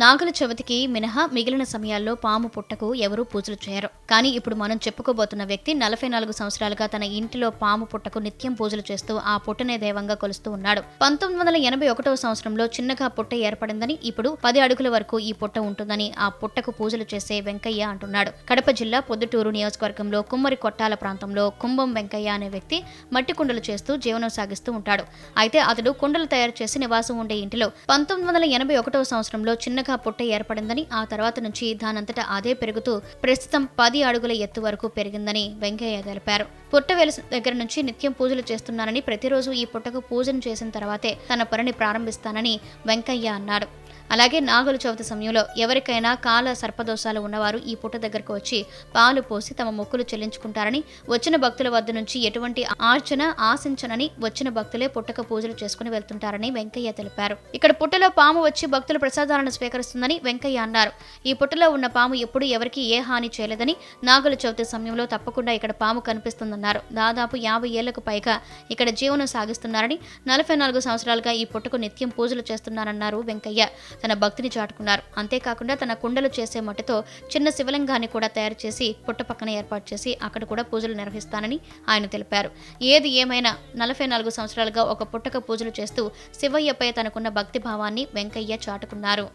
నాగుల చవితికి మినహా మిగిలిన సమయాల్లో పాము పుట్టకు ఎవరూ పూజలు చేయరు. కానీ ఇప్పుడు మనం చెప్పుకోబోతున్న వ్యక్తి నలభై నాలుగు సంవత్సరాలుగా తన ఇంటిలో పాము పుట్టకు నిత్యం పూజలు చేస్తూ ఆ పుట్టనే దైవంగా కొలుస్తూ ఉన్నాడు. పంతొమ్మిది వందల ఎనభై ఒకటవ సంవత్సరంలో చిన్నగా పుట్ట ఏర్పడిందని ఇప్పుడు పది అడుగుల వరకు ఈ పుట్ట ఉంటుందని ఆ పుట్టకు పూజలు చేసే వెంకయ్య అంటున్నాడు. కడప జిల్లా పొద్దుటూరు నియోజకవర్గంలో కుమ్మరి కొట్టాల ప్రాంతంలో కుంభం వెంకయ్య అనే వ్యక్తి మట్టి కుండలు చేస్తూ జీవనం సాగిస్తూ ఉంటాడు. అయితే అతడు కుండలు తయారు చేసి నివాసం ఉండే ఇంటిలో పంతొమ్మిది వందల ఎనభై ఒకటవ సంవత్సరంలో చిన్న చిన్నగా పుట్ట ఏర్పడిందని ఆ తర్వాత నుంచి దానంతటా అదే పెరుగుతూ ప్రస్తుతం పది అడుగుల ఎత్తు వరకు పెరిగిందని వెంకయ్య తెలిపారు. పుట్ట వెలిసిన దగ్గర నుంచి నిత్యం పూజలు చేస్తున్నానని ప్రతిరోజు ఈ పుట్టకు పూజను చేసిన తర్వాతే తన పనిని ప్రారంభిస్తానని వెంకయ్య అన్నాడు అలాగే నాగుల చవితి సమయంలో ఎవరికైనా కాల సర్పదోషాలు ఉన్నవారు ఈ పుట్ట దగ్గరకు వచ్చి పాలు పోసి తమ మొక్కులు చెల్లించుకుంటారని వచ్చిన భక్తుల వద్ద నుంచి ఎటువంటి ఆర్చన ఆశించనని వచ్చిన భక్తులే పుట్టక పూజలు చేసుకుని వెళ్తుంటారని వెంకయ్య తెలిపారు. ఇక్కడ పుట్టలో పాము వచ్చి భక్తుల ప్రసాదాలను స్వీకరిస్తుందని వెంకయ్య అన్నారు. ఈ పుట్టలో ఉన్న పాము ఎప్పుడు ఎవరికి ఏ హాని చేయలేదని నాగుల చవితి సమయంలో తప్పకుండా ఇక్కడ పాము కనిపిస్తుందన్నారు. దాదాపు యాభై ఏళ్ళకు పైగా ఇక్కడ జీవనం సాగిస్తున్నారని నలభై నాలుగు సంవత్సరాలుగా ఈ పుట్టకు నిత్యం పూజలు చేస్తున్నారన్నారు వెంకయ్య. తన భక్తిని చాటుకున్నారు. అంతేకాకుండా తన కుండలు చేసే మట్టితో చిన్న శివలింగాన్ని కూడా తయారు చేసి పుట్ట పక్కన ఏర్పాటు చేసి అక్కడ కూడా పూజలు నిర్వహిస్తానని ఆయన తెలిపారు. ఏది ఏమైనా నలభై నాలుగు సంవత్సరాలుగా ఒక పుట్టక పూజలు చేస్తూ శివయ్యపై తనకున్న భక్తి భావాన్ని వెంకయ్య చాటుకున్నారు.